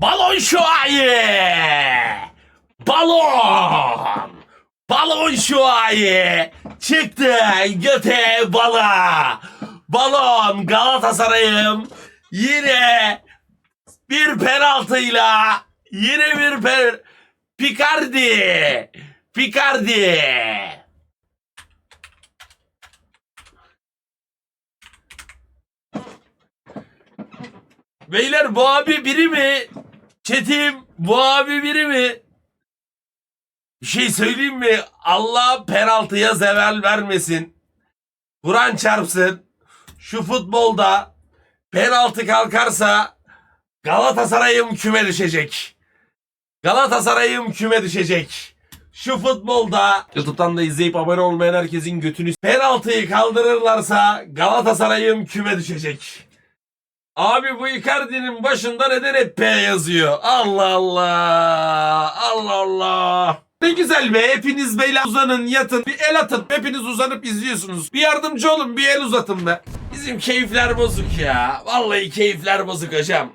Balon şuayı! Balon! Balon şuayı! Çıktı göte bala! Balon Galatasaray'ım yine bir penaltıyla yine bir pen... Picardi! Picardi! Beyler bu abi biri mi? Çetim bu abi biri mi? Bir şey söyleyeyim mi? Allah penaltıya zeval vermesin. Kur'an çarpsın. Şu futbolda penaltı kalkarsa Galatasaray'ım küme düşecek. Galatasaray'ım küme düşecek. Şu futbolda YouTube'dan da izleyip abone olmayan herkesin götünü penaltıyı kaldırırlarsa Galatasaray'ım küme düşecek. Abi bu Icardi'nin başında neden hep P yazıyor? Allah Allah. Allah Allah. Ne güzel be. Hepiniz böyle uzanın yatın. Bir el atın. Hepiniz uzanıp izliyorsunuz. Bir yardımcı olun. Bir el uzatın be. Bizim keyifler bozuk ya. Vallahi keyifler bozuk hocam.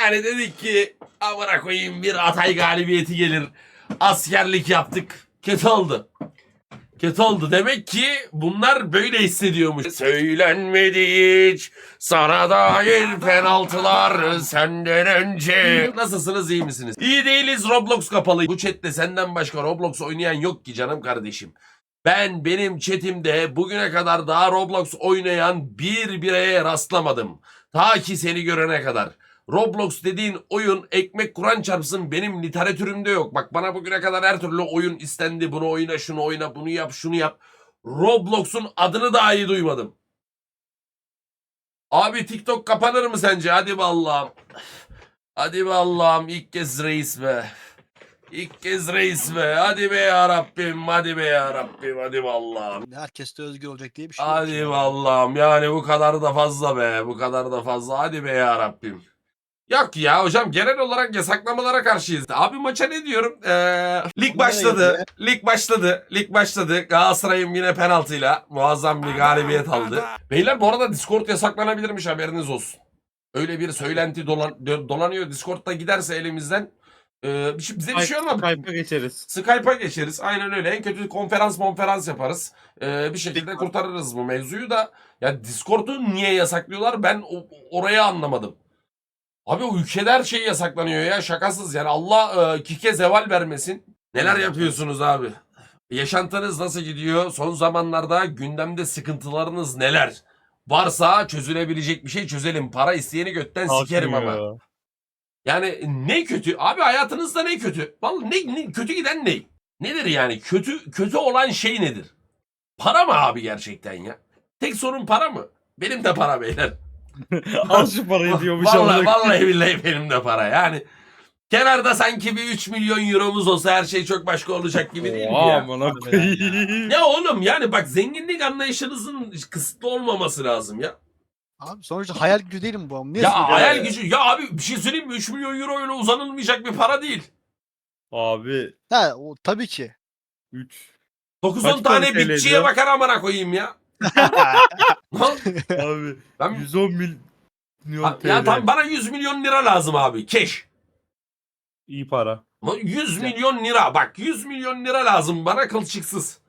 Yani dedik ki amına koyayım bir Atay galibiyeti gelir. Askerlik yaptık. Kötü oldu. Kötü oldu. Demek ki bunlar böyle hissediyormuş. Söylenmedi hiç sana dair penaltılar senden önce. Nasılsınız iyi misiniz? İyi değiliz Roblox kapalı. Bu chatte senden başka Roblox oynayan yok ki canım kardeşim. Ben benim chatimde bugüne kadar daha Roblox oynayan bir bireye rastlamadım. Ta ki seni görene kadar. Roblox dediğin oyun ekmek kuran çarpsın benim literatürümde yok. Bak bana bugüne kadar her türlü oyun istendi. Bunu oyna, şunu oyna, bunu yap, şunu yap. Roblox'un adını dahi duymadım. Abi TikTok kapanır mı sence? Hadi be Allah'ım. Hadi be Allah'ım. İlk kez reis be. İlk kez reis be. Hadi be ya Rabbim. Hadi be ya Rabbim. Hadi be Allah'ım. Herkes de özgür olacak diye bir şey. Hadi be Allah'ım. Yani bu kadar da fazla be. Bu kadar da fazla. Hadi be ya Rabbim. Yok ya hocam genel olarak yasaklamalara karşıyız. Abi maça ne diyorum? Ee, lig başladı. Lig başladı. Lig başladı. Galatasaray'ın yine penaltıyla muazzam bir galibiyet aldı. Beyler bu arada Discord yasaklanabilirmiş haberiniz olsun. Öyle bir söylenti dolan, dolanıyor. Discord'da giderse elimizden ee, bir şey- bize bir şey olmaz. Skype'a geçeriz. Skype'a geçeriz. Aynen öyle. En kötü konferans konferans yaparız. Ee, bir şekilde kurtarırız bu mevzuyu da. Ya Discord'u niye yasaklıyorlar ben orayı anlamadım. Abi o ülkede her şey yasaklanıyor ya şakasız yani Allah e, kike zeval vermesin. Neler yapıyorsunuz abi? Yaşantınız nasıl gidiyor? Son zamanlarda gündemde sıkıntılarınız neler? Varsa çözülebilecek bir şey çözelim. Para isteyeni götten sikerim ama. Yani ne kötü? Abi hayatınızda ne kötü? Vallahi ne, ne- kötü giden ne? Nedir yani? Kötü kötü olan şey nedir? Para mı abi gerçekten ya? Tek sorun para mı? Benim de para beyler. Al şu parayı diyormuş. Vallahi, vallahi billahi benim de para. Yani kenarda sanki bir 3 milyon euromuz olsa her şey çok başka olacak gibi değil mi ya? Ya oğlum yani bak zenginlik anlayışınızın kısıtlı olmaması lazım ya. Abi sonuçta hayal gücü değil mi bu? ama? Niye Ya hayal ya? gücü ya abi bir şey söyleyeyim mi? 3 milyon euro öyle uzanılmayacak bir para değil. Abi Ha o tabii ki. 3. 9-10 Kaç tane para TL bitçiye bakar amına koyayım ya. Abi ben, 110 milyon TL. ya tam bana 100 milyon lira lazım abi. Keş. İyi para. Lan 100 Güzel. milyon lira. Bak 100 milyon lira lazım bana kılçıksız.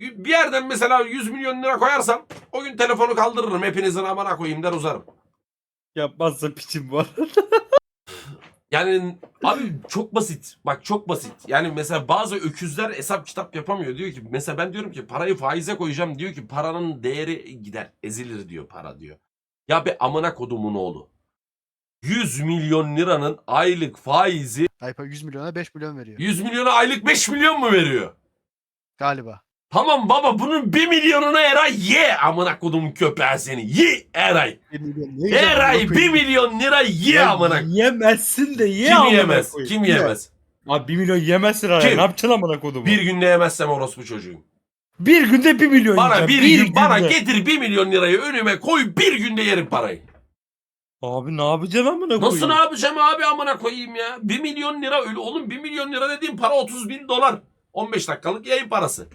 Bir yerden mesela 100 milyon lira koyarsam o gün telefonu kaldırırım. Hepinizin amına koyayım der uzarım. Yapmazsa piçim var. Yani abi çok basit. Bak çok basit. Yani mesela bazı öküzler hesap kitap yapamıyor. Diyor ki mesela ben diyorum ki parayı faize koyacağım. Diyor ki paranın değeri gider. Ezilir diyor para diyor. Ya be amına kodumun oğlu. 100 milyon liranın aylık faizi Tayfa 100 milyona 5 milyon veriyor. 100 milyona aylık 5 milyon mu veriyor? Galiba. Tamam baba bunun 1 milyonunu Eray ye amına kodum köpeği seni. Ye Eray. 1 milyon. Ne güzel Eray amına 1 koyayım. milyon lira ye amına. Yemezsin de ye Kim amına yemez? koyayım. Kim Ye. yemez? Abi 1 milyon yemezsin. Kim? Ne yapacaksın amına kodumu? Bir günde yemezsem orospu çocuğum. Bir günde 1 milyon Bana bir, yiyeceğim. gün bana günde. getir 1 milyon lirayı önüme koy bir günde yerim parayı. Abi ne yapacaksın amına koyayım? Nasıl ne yapacağım abi amına koyayım ya? 1 milyon lira öyle oğlum 1 milyon lira dediğim para 30 bin dolar. 15 dakikalık yayın parası.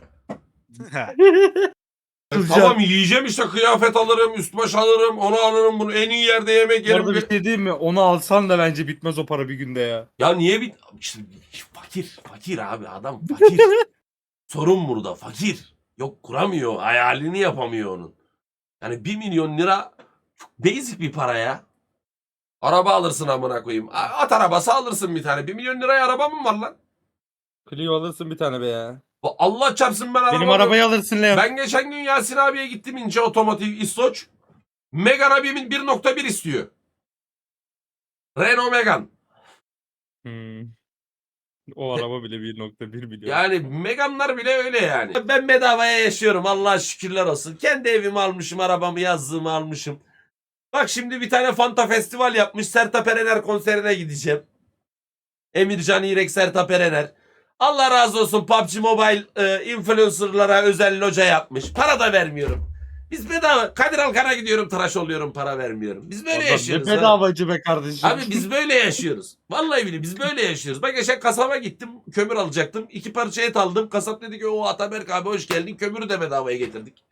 Tamam yiyeceğim işte kıyafet alırım, üst baş alırım, onu alırım, bunu en iyi yerde yemek Bu yerim. arada bir şey diyeyim mi? Onu alsan da bence bitmez o para bir günde ya. Ya niye bir... İşte fakir, fakir abi adam fakir. Sorun burada fakir. Yok kuramıyor, hayalini yapamıyor onun. Yani 1 milyon lira çok basic bir para ya. Araba alırsın amına koyayım. A- At arabası alırsın bir tane. 1 milyon liraya araba mı var lan? Clio alırsın bir tane be ya. Allah çarpsın ben araba Benim arabayı alırsın Leon. Ben geçen gün Yasin abiye gittim ince otomotiv İstoç. Megane abimin 1.1 istiyor. Renault Megane. Hmm. O araba bile 1.1 milyon. Yani Megane'lar bile öyle yani. Ben bedavaya yaşıyorum Allah'a şükürler olsun. Kendi evimi almışım, arabamı yazdığımı almışım. Bak şimdi bir tane Fanta Festival yapmış. Sertab Erener konserine gideceğim. Emircan İrek Sertab Erener. Allah razı olsun PUBG Mobile e, influencerlara özel loca yapmış. Para da vermiyorum. Biz bedava Kadir Alkan'a gidiyorum tıraş oluyorum para vermiyorum. Biz böyle Adam ne yaşıyoruz. abi. bedavacı be kardeşim. Abi biz böyle yaşıyoruz. Vallahi bile biz böyle yaşıyoruz. Bak geçen kasaba gittim kömür alacaktım. İki parça et aldım. Kasap dedi ki o Ataberk abi hoş geldin. Kömürü de bedavaya getirdik.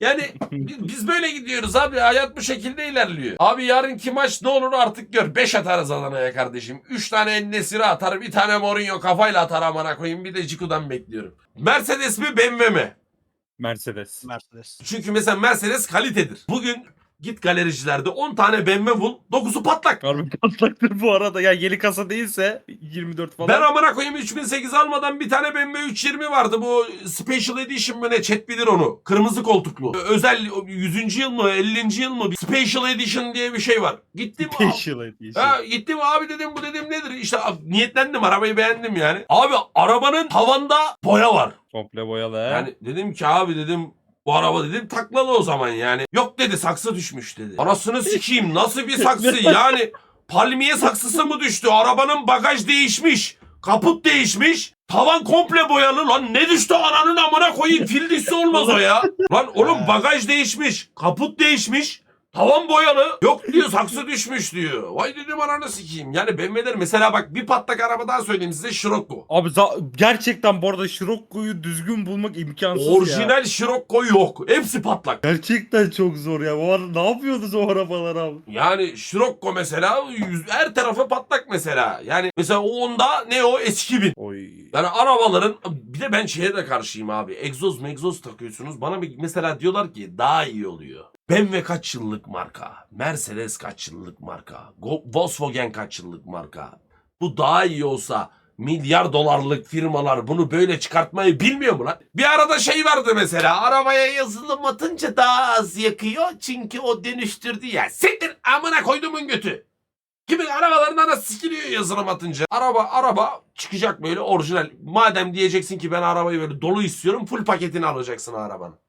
Yani biz, biz böyle gidiyoruz abi. Hayat bu şekilde ilerliyor. Abi yarınki maç ne olur artık gör. 5 atarız Adana'ya kardeşim. 3 tane Ennesiri atar. Bir tane Mourinho kafayla atar amına koyayım. Bir de Ciku'dan bekliyorum. Mercedes mi BMW mi? Mercedes. Mercedes. Çünkü mesela Mercedes kalitedir. Bugün git galericilerde 10 tane BMW bul. 9'u patlak. Harbi patlaktır bu arada. Ya yeni kasa değilse 24 falan. Ben amına koyayım 3008 almadan bir tane BMW 320 vardı. Bu Special Edition mı ne? Chat bilir onu. Kırmızı koltuklu. Özel 100. yıl mı 50. yıl mı? Special Edition diye bir şey var. Gittim. Special edition. Ha, gittim abi dedim bu dedim nedir? İşte niyetlendim arabayı beğendim yani. Abi arabanın tavanda boya var. Komple boyalı he. Yani dedim ki abi dedim bu araba dedim taklalı o zaman yani. Yok dedi saksı düşmüş dedi. Anasını sikeyim nasıl bir saksı yani palmiye saksısı mı düştü? Arabanın bagaj değişmiş. Kaput değişmiş. Tavan komple boyalı lan ne düştü ananın amına koyayım fil dişi olmaz o ya. Lan oğlum bagaj değişmiş. Kaput değişmiş. Tavan boyalı. Yok diyor saksı düşmüş diyor. Vay dedim ananı sikeyim. Yani BMW'ler mesela bak bir patlak arabadan söyleyeyim size Scirocco. Abi za- gerçekten bu arada Scirocco'yu düzgün bulmak imkansız ya. Orijinal Scirocco yok. Hepsi patlak. Gerçekten çok zor ya. Bu arada ne yapıyordunuz o arabalar abi? Yani Scirocco mesela yüz, her tarafı patlak mesela. Yani mesela o onda ne o eski bin. Oy. Yani arabaların bir de ben şeye de karşıyım abi. Egzoz megzoz takıyorsunuz. Bana bir, mesela diyorlar ki daha iyi oluyor. BMW kaç yıllık marka? Mercedes kaç yıllık marka? Volkswagen kaç yıllık marka? Bu daha iyi olsa milyar dolarlık firmalar bunu böyle çıkartmayı bilmiyor mu lan? Bir arada şey vardı mesela arabaya yazılım atınca daha az yakıyor çünkü o dönüştürdü ya. Siktir amına koyduğumun götü. Kimin arabalarından nasıl sikiliyor yazılım atınca. Araba araba çıkacak böyle orijinal. Madem diyeceksin ki ben arabayı böyle dolu istiyorum full paketini alacaksın arabanın.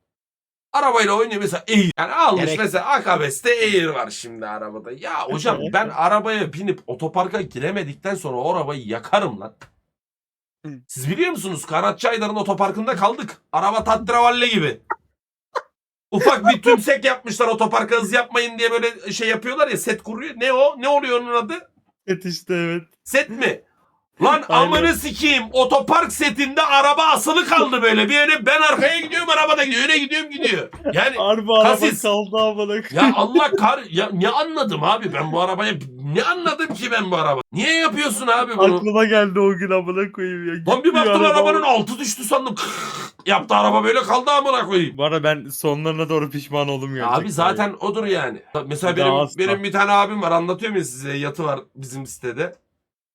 Arabayla oynuyor mesela Air. Yani almış Gerek- mesela Akabes'te Air var şimdi arabada. Ya hocam ben arabaya binip otoparka giremedikten sonra o arabayı yakarım lan. Siz biliyor musunuz? Kanatçı Aydar'ın otoparkında kaldık. Araba tatravalle gibi. Ufak bir tümsek yapmışlar otoparka hız yapmayın diye böyle şey yapıyorlar ya set kuruyor. Ne o? Ne oluyor onun adı? Evet işte evet. Set mi? Lan amını sikeyim. Otopark setinde araba asılı kaldı böyle. Bir yere ben arkaya gidiyorum araba da gidiyor. Öne gidiyorum gidiyor. Yani Harbi araba Kasis. kaldı amına ya Allah kar ya ne anladım abi ben bu arabaya ne anladım ki ben bu araba? Niye yapıyorsun abi bunu? Aklıma geldi o gün amına koyayım ya. Lan bir Gitmiyor baktım araba. arabanın altı düştü sandım. Yaptı araba böyle kaldı amına koyayım. Bu arada ben sonlarına doğru pişman oldum gerçekten. Abi zaten odur yani. Mesela daha benim, asla. benim bir tane abim var anlatıyorum ya size yatı var bizim sitede.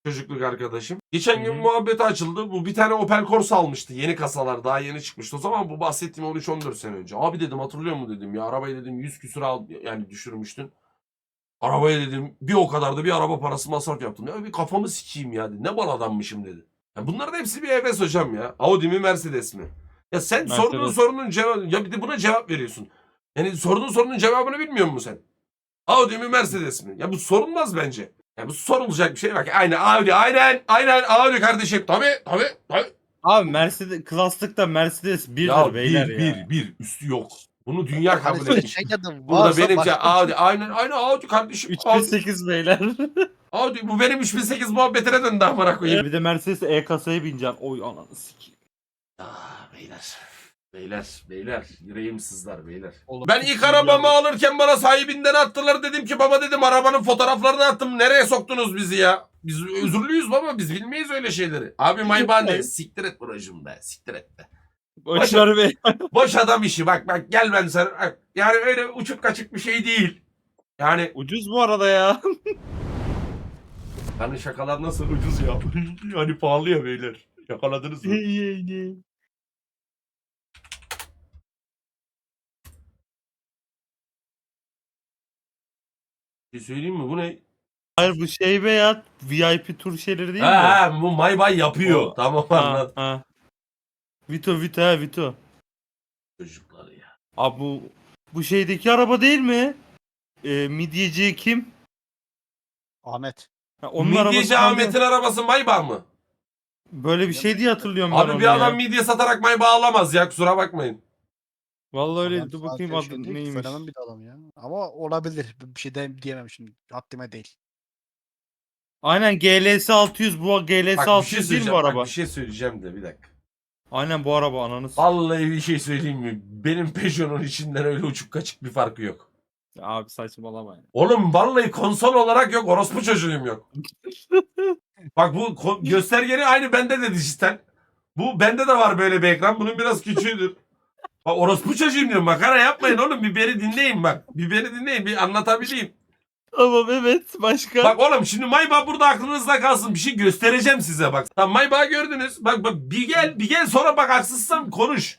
Çocukluk arkadaşım. Geçen gün hı. muhabbeti açıldı. Bu bir tane Opel Corsa almıştı. Yeni kasalar daha yeni çıkmıştı. O zaman bu bahsettiğim 13-14 sene önce. Abi dedim hatırlıyor musun dedim ya. Arabayı dedim 100 küsür al yani düşürmüştün. Arabaya dedim bir o kadar da bir araba parası masraf yaptım. Ya bir kafamı sikeyim ya dedi. Ne bal adammışım dedi. Ya bunların hepsi bir heves hocam ya. Audi mi Mercedes mi? Ya sen Mercedes. sorduğun sorunun cevabı ya bir de buna cevap veriyorsun. Yani sorduğun sorunun cevabını bilmiyor musun sen? Audi mi Mercedes mi? Ya bu sorulmaz bence. Ya bu sorulacak bir şey bak. Aynen Audi aynen aynen Audi kardeşim. Tabii tabii tabii. Abi Mercedes klaslıkta Mercedes 1'dir Ya beyler bir, ya. bir bir üstü yok. Bunu dünya kabul etmiş. şey dedim, Burada benim şey, bir şey- Audi aynen aynen Audi kardeşim. Audi, 3008 beyler. Audi bu benim 3008 muhabbetine döndü amına koyayım. bir de Mercedes E kasaya bineceksin. Oy ananı sikeyim. Ah beyler. Beyler, beyler, yüreğim sızlar beyler. Oğlum, Ben ilk arabamı ya. alırken bana sahibinden attılar. Dedim ki baba dedim arabanın fotoğraflarını attım. Nereye soktunuz bizi ya? Biz özürlüyüz baba biz bilmeyiz öyle şeyleri. Abi Maybach ne? Siktir et buracım be. Siktir et be. Boşver be. Boş adam işi bak bak gel ben sana. Yani öyle uçuk kaçık bir şey değil. Yani Ucuz bu arada ya. hani şakalar nasıl ucuz ya. hani pahalı ya beyler. Yakaladınız mı? Bir şey söyleyeyim mi? Bu ne? Hayır bu şey be ya. VIP tur şeyleri değil mi? Ha, ha bu Maybach yapıyor. O- Tamam Ha, anladım. ha. Vito Vito ha Vito. Çocuklar ya. Abi bu bu şeydeki araba değil mi? Ee, midyeci kim? Ahmet. Ha, onun Midyeci arabası Ahmet'in arabası Maybach mı? Böyle bir şey diye hatırlıyorum ben Abi onu bir ya. adam midye satarak Maybach alamaz ya kusura bakmayın. Vallahi öyle Adam dur bakayım adı değil, neymiş. Fenomen bir adam ya. Ama olabilir. Bir şey de, diyemem şimdi. Haddime değil. Aynen GLS 600 bu GLS Bak bir 600 şey değil söyleyeceğim. bu araba. Bak bir şey söyleyeceğim de bir dakika. Aynen bu araba ananız. Vallahi bir şey söyleyeyim mi? Benim Peugeot'un içinden öyle uçuk kaçık bir farkı yok. Abi saçmalama ya. Oğlum vallahi konsol olarak yok. Orospu çocuğuyum yok. Bak bu ko- göstergeni aynı bende de dijital. Bu bende de var böyle bir ekran. Bunun biraz küçüğüdür. Bak orospu çocuğuyum diyorum. Makara yapmayın oğlum. Bir beni dinleyin bak. Bir beni dinleyin. Bir anlatabileyim. Tamam evet başka. Bak oğlum şimdi Maybach burada aklınızda kalsın. Bir şey göstereceğim size bak. Tamam Maybach'ı gördünüz. Bak bak bir gel bir gel sonra bak haksızsam konuş.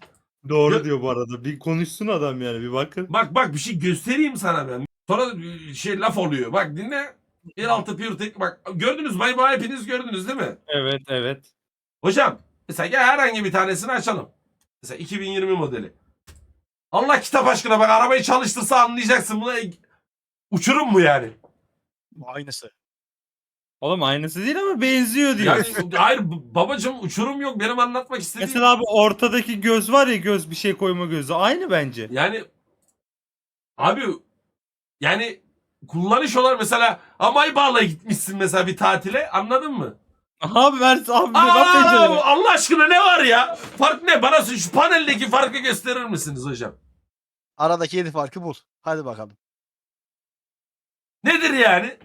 Doğru Gö- diyor bu arada. Bir konuşsun adam yani bir bakın. Bak bak bir şey göstereyim sana ben. Sonra bir şey laf oluyor. Bak dinle. 1.6 PureTech bak gördünüz Maybach'ı hepiniz gördünüz değil mi? Evet evet. Hocam mesela gel herhangi bir tanesini açalım. Mesela 2020 modeli. Allah kitap aşkına bak arabayı çalıştırsa anlayacaksın. Buna uçurum mu yani? Aynısı. Oğlum aynısı değil ama benziyor diyor. yani hayır babacım uçurum yok. Benim anlatmak istediğim. Mesela abi ortadaki göz var ya göz bir şey koyma gözü. Aynı bence. Yani abi yani kullanış olarak mesela Amaybağ'la gitmişsin mesela bir tatile anladın mı? Abi Mert abi Aa, yapıyorsun? Allah aşkına ne var ya? Fark ne? Bana şu paneldeki farkı gösterir misiniz hocam? Aradaki yedi farkı bul. Hadi bakalım. Nedir yani?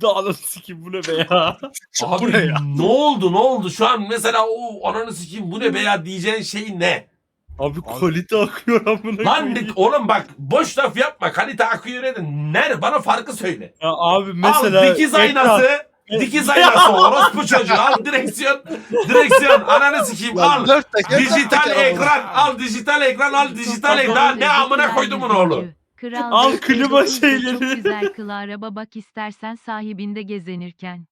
Dağılın sikim bu ne be ya. Abi Bu ne ya? ne oldu ne oldu şu an mesela o ananı sikeyim bu ne be ya diyeceğin şey ne? Abi kalite akıyor amına Lan koyayım. oğlum bak boş laf yapma kalite akıyor ne de nerede bana farkı söyle. Ya abi mesela al dikiz ekran- aynası dikiz aynası orospu çocuğu al direksiyon direksiyon ananı sikeyim al. Dijital ekran al dijital ekran al dijital ekran Daha ne amına koydumun oğlu. Kral Al klima şeyleri. Çok güzel kıl araba bak istersen sahibinde gezenirken.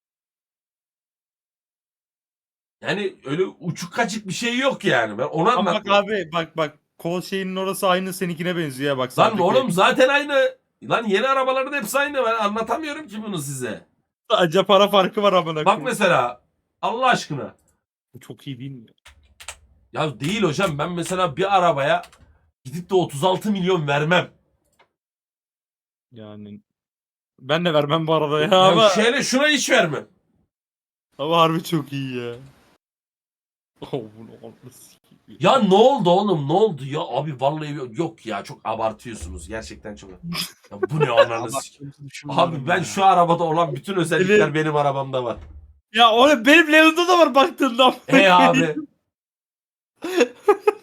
Yani öyle uçuk kaçık bir şey yok yani ben onu Ama bak abi bak bak kol şeyinin orası aynı seninkine benziyor ya bak. Lan sağdaki. oğlum zaten aynı. Lan yeni arabaların hepsi aynı ben anlatamıyorum ki bunu size. Sadece para farkı var amına Bak koyayım. mesela Allah aşkına. Bu Çok iyi değil mi? Ya değil hocam ben mesela bir arabaya gidip de 36 milyon vermem. Yani ben de vermem bu arada ya, Ya ama, şöyle şuna hiç vermem. ama harbi çok iyi ya. Oh bunu anasını sikeyim. Ya ne oldu oğlum ne oldu ya abi vallahi yok ya çok abartıyorsunuz gerçekten çok. Ya bu ne ananı sikeyim. Abarttığımızı düşünmüyorum Abi ben ya. şu arabada olan bütün özellikler Evet. benim arabamda var. Ya oğlum benim Leon'da da var baktığında. Hey abi.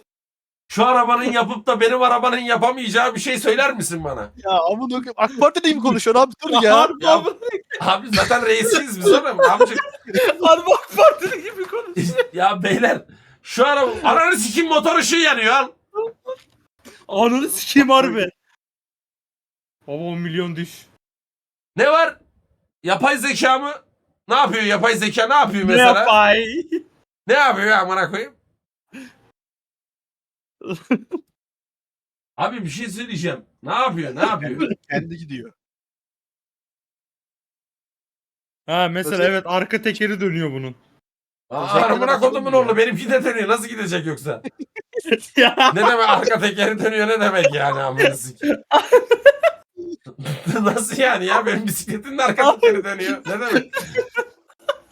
Şu arabanın yapıp da benim arabanın yapamayacağı bir şey söyler misin bana? Ya amına koyayım. AK Parti'de mi konuşuyorsun abi? Dur ya. Harbi Ya- amına Abi zaten reisiyiz biz oğlum. Amcık. Harbi AK Partili gibi konuşuyor. ya beyler şu araba ananı sikim motor ışığı yanıyor al. Ananı sikeyim harbi. Baba 10 milyon düş. Ne var? Yapay zeka mı? Ne yapıyor yapay zeka ne yapıyor Ne mesela? yapay? Ne yapıyor ya amına koyayım? Abi bir şey söyleyeceğim. Ne yapıyor? Ne yapıyor? Kendi gidiyor. Ha mesela Özel- evet arka tekeri dönüyor bunun. Aa, amına kodumun oğlu benimki de dönüyor. Nasıl gidecek yoksa? ya Ne demek arka tekeri dönüyor ne demek yani amına sikeyim? Nasıl yani ya benim bisikletin de arka tekeri dönüyor. Ne demek?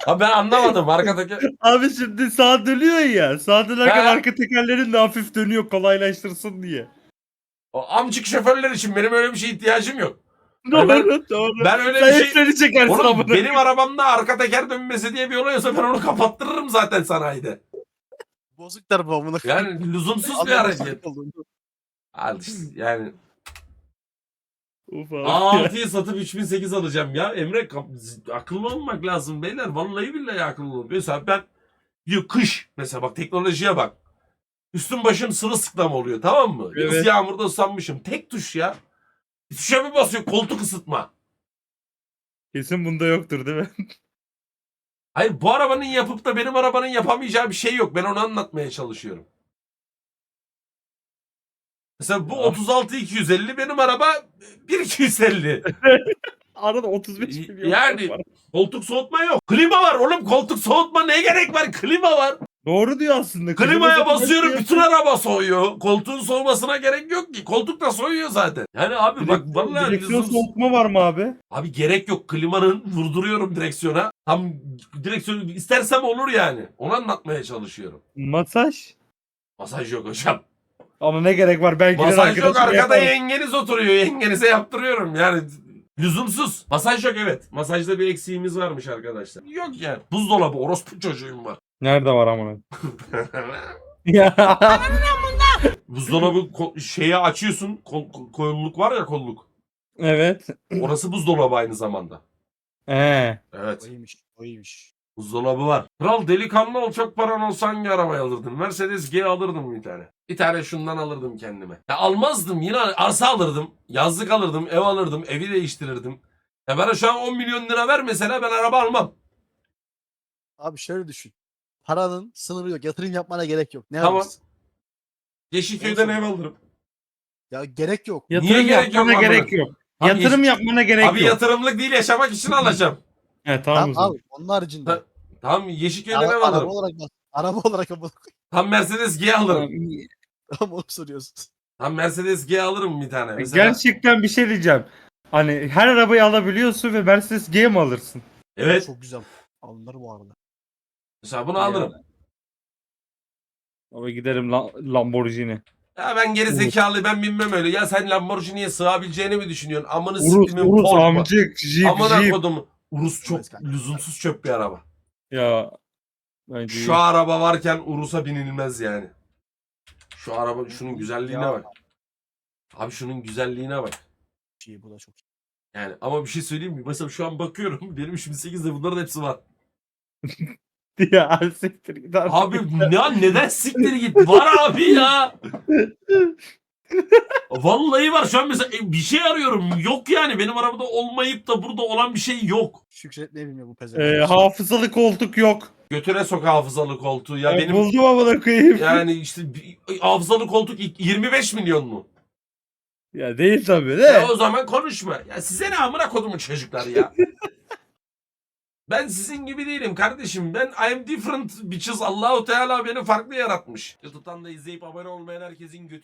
Abi ben anlamadım arka teker. Abi şimdi sağa dönüyor ya. Sağa dönerken Ha. arka tekerlerin de hafif dönüyor kolaylaştırsın diye. O amcık şoförler için benim öyle bir şeye ihtiyacım yok. Hayır, ben- Doğru doğru. Ben öyle bir şey... çekersin Oğlum amına. benim arabamda arka teker dönmesi diye bir olay olsa ben onu kapattırırım zaten sanayide. Bozuklar bu amına. Yani lüzumsuz bir hareket. Al işte yani Uf abi. A6'yı satıp 3008 alacağım ya. Emre akıllı olmak lazım beyler. Vallahi billahi akıllı olun. Mesela ben diyor kış mesela bak teknolojiye bak. Üstüm başım sırılsıklam oluyor tamam mı? Yaz Evet. yağmurda ıslanmışım. Tek tuş ya. Bir tuşa bir basıyor koltuk ısıtma. Kesin bunda yoktur değil mi? Hayır bu arabanın yapıp da benim arabanın yapamayacağı bir şey yok. Ben onu anlatmaya çalışıyorum. Mesela bu Ya. 36 250 benim araba 1 250. Arada 35 milyon Yani- fark var. Koltuk soğutma yok. Klima var oğlum. Koltuk soğutma ne gerek var? Klima var. Doğru diyor aslında. Klimaya Klima basıyorum zaten- bütün araba soğuyor. Koltuğun soğumasına gerek yok ki. Koltuk da soğuyor zaten. Yani abi bak Direksiyon- vallahi Direksiyon lüzumsuz- soğutma var mı abi? Abi gerek yok. Klimanın vurduruyorum direksiyona. Tam direksiyonu istersem olur yani. Onu anlatmaya çalışıyorum. Masaj. Masaj yok hocam. Ama ne gerek var? Belki de Masaj yok arkada yengeniz oturuyor. Yengenize yaptırıyorum yani. Lüzumsuz. Masaj yok evet. Masajda bir eksiğimiz varmış arkadaşlar. Yok yani. Buzdolabı orospu çocuğum var. Nerede var amına? Ya. Buzdolabı ko- şeyi açıyorsun. Kol- kol- kolluk var ya kolluk. evet. Orası buzdolabı aynı zamanda. Ee. Evet. O iyiymiş. O iyiymiş. Buzdolabı var. Kral delikanlı ol çok paran olsa hangi arabayı alırdın? Mercedes G alırdım bir tane. Bir tane şundan alırdım kendime. Ya almazdım yine arsa alırdım. Yazlık alırdım. Ev alırdım. Evi değiştirirdim. Ya bana şu an 10 milyon lira ver mesela ben araba almam. Abi şöyle düşün. Paranın sınırı yok. Yatırım yapmana gerek yok. Ne Tamam. alırsın? Yeşilköy'den ev alırım. Ya gerek yok. Yatırım gerek yok yapmana gerek yok. Abi Yatırım yapmana gerek Abi yok. yatırımlık değil yaşamak için alacağım. He, tamam, Tamam o zaman. abi. Onun haricinde. Ta- Tamam Yeşilköy'den Ara- ev araba alırım. olarak bak. Araba olarak amına koyayım. Tam Mercedes G alırım. Tamam onu soruyorsun. Tam Mercedes G alırım bir tane. Mesela, Gerçekten bir şey diyeceğim. Hani her arabayı alabiliyorsun ve Mercedes G mi alırsın? evet. Çok güzel. Alınır bu arada. Mesela bunu alırım. Ama giderim La- Lamborghini. Ya ben geri zekalı ben bilmem öyle. Ya sen Lamborghini'ye sığabileceğini mi düşünüyorsun? Amını Urus, siktimin Urus amcık, Jeep, Amına Jeep. kodum. Urus çok Evet kanka. lüzumsuz çöp bir araba. Ya. Bence Şu araba varken Urus'a binilmez yani. Şu araba şunun güzelliğine Ya. bak. Abi şunun güzelliğine bak. Şey bu da çok iyi. Yani ama bir şey söyleyeyim mi? Mesela şu an bakıyorum. Benim 3008'de bunların hepsi var. ya siktir git artık. Abi ne, neden siktir git? Var abi ya. Vallahi var şu an mesela e, bir şey arıyorum. Yok yani benim arabada olmayıp da burada olan bir şey yok. Şükretmeyi bilmiyor bu Ee, pezevenk. hafızalı koltuk yok. Götüre sok hafızalı koltuğu. Ya Ya benim Buldum amına koyayım. yani işte bir- hafızalı koltuk 25 milyon mu? Ya değil tabii de. Ya o zaman konuşma. Ya size ne amına kodumun çocuklar ya. ben sizin gibi değilim kardeşim. Ben I am different bitches. Allahu Teala beni farklı yaratmış. YouTube'dan da izleyip abone olmayan herkesin götünü